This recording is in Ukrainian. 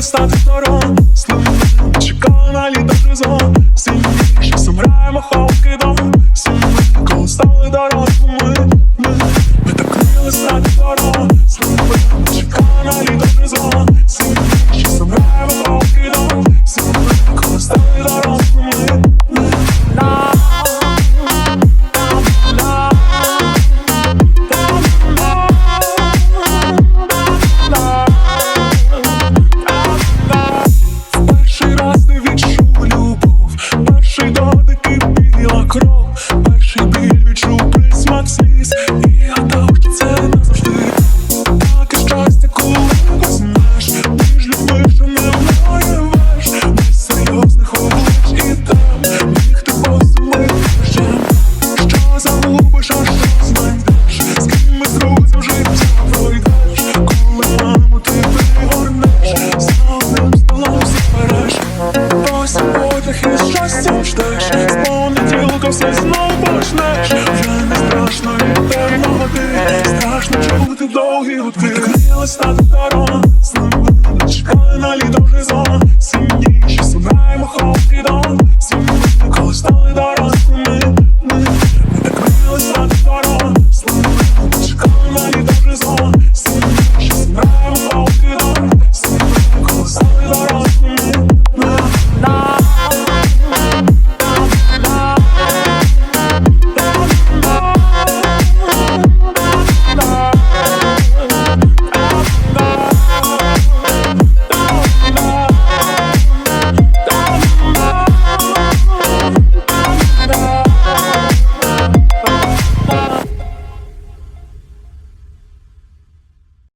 Стати сторон, слухали, чекали на літо призон Сильніше сумраємо ховки дому кров, перший біль відчув і я гадав, що це назавжди. Таке щастя, коли знаєш, між людьми, що не внаєвеш, без серйозних облич і там, ніхто посумуєш, що загубиш, а що знайдеш, з ким життя пройдеш, коли маму ти пригорнеш, одним столом збереш, ось потяг із щастям ждеш, чути довгі гудки, мріяла стати даром,